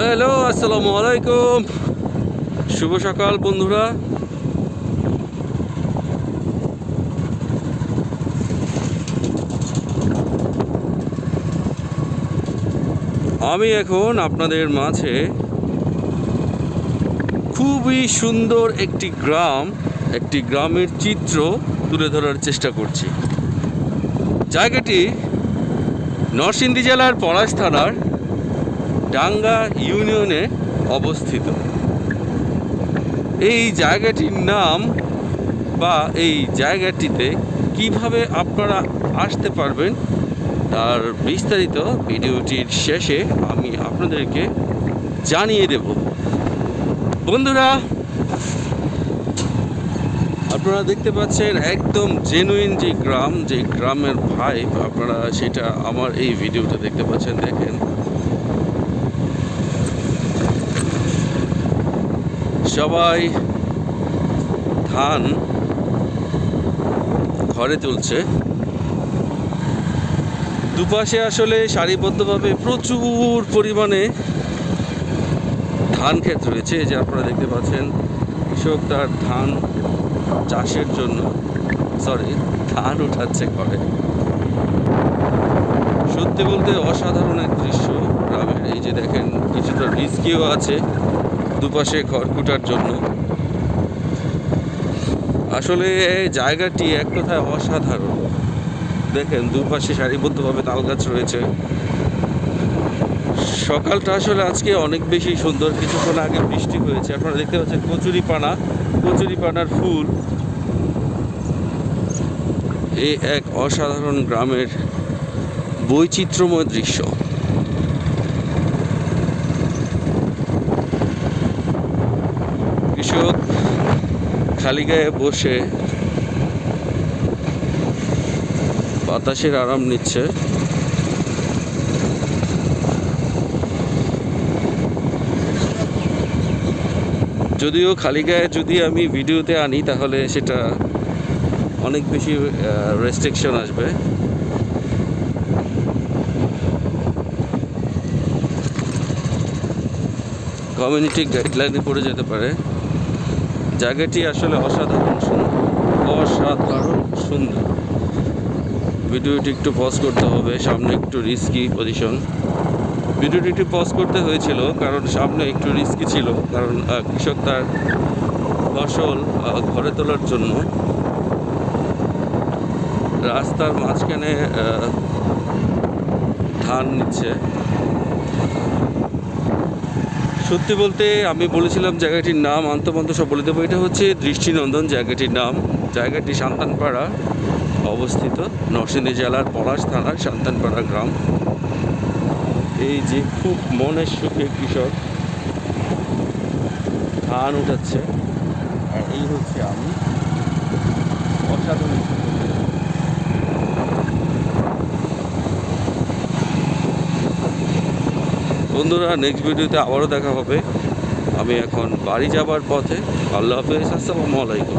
Hello, আসসালামু আলাইকুম। শুভ সকাল, বন্ধুরা। আমি এখন আপনাদের মাঝে খুবই সুন্দর একটি গ্রাম, একটি গ্রামের চিত্র তুলে ধরার চেষ্টা করছি। জায়গাটি নরসিংদী জেলার পলাশ থানার ডাঙ্গা ইউনিয়নে অবস্থিত। এই জায়গাটির নাম বা এই জায়গাটিতে কীভাবে আপনারা আসতে পারবেন তার বিস্তারিত ভিডিওটির শেষে আমি আপনাদেরকে জানিয়ে দেব। বন্ধুরা, আপনারা দেখতে পাচ্ছেন একদম জেনুইন যে গ্রাম, যে গ্রামের ভাইব আপনারা সেটা আমার এই ভিডিওটা দেখতে পাচ্ছেন। দেখেন সবাই ধান ঘরে তুলছে। দুপাশে আসলে সারিবদ্ধভাবে প্রচুর পরিমাণে ধান ক্ষেত রয়েছে। যে আপনারা দেখতে পাচ্ছেন, কৃষক তার ধান চাষের জন্য সরি ধান উঠাচ্ছে ঘরে। সত্যি বলতে অসাধারণ এক দৃশ্য গ্রামের। এই যে দেখেন, কিছুটা রিস্কিও আছে। দুপাশে খড়কুটার জন্য। আসলে জায়গাটি এক কথায় অসাধারণ। দেখেন, দুপাশে সারিবদ্ধভাবে তাল গাছ রয়েছে। সকালটা আসলে আজকে অনেক বেশি সুন্দর। কিছুক্ষণ আগে বৃষ্টি হয়েছে। আপনারা দেখতে পাচ্ছেন কচুরি পানা কচুরি পানার ফুল। এ এক অসাধারণ গ্রামের বৈচিত্র্যময় দৃশ্য। কৃষক খালি গায়ে বসে বাতাসের আরাম নিচ্ছে। যদিও খালি গায়ে যদি আমি ভিডিওতে আনি, তাহলে সেটা অনেক বেশি রেস্ট্রিকশন আসবে। কমিউনিটি গাইডলাইনে পড়ে যেতে পারে। জায়গাটি আসলে অসাধারণ সুন্দর। অসাধারণ সুন্দর। ভিডিওটি একটু পজ করতে হবে, সামনে একটু রিস্কি পজিশন ভিডিওটি একটু পজ করতে হয়েছিল, কারণ সামনে একটু রিস্কি ছিল, কারণ কৃষক তার ফসল ঘরে তোলার জন্য রাস্তার মাঝখানে ধান নিচ্ছে। সত্যি বলতে আমি বলেছিলাম জায়গাটির নাম আন্তমন্ত সব বলে দেবো। এটা হচ্ছে দৃষ্টিনন্দন জায়গাটির নাম। জায়গাটি সান্তানপাড়া অবস্থিত। নরসিংদী জেলার পলাশ থানার সান্তানপাড়া গ্রাম। এই যে খুব মনের সুখে কৃষক ধান উঠাচ্ছে। আর এই হচ্ছে আমি অসাধারণ সুন্দর। বন্ধুরা নেক্সট ভিডিওতে আবারও দেখা হবে। আমি এখন বাড়ি যাবার পথে। আল্লাহ হাফেজ, আসসালামু আলাইকুম।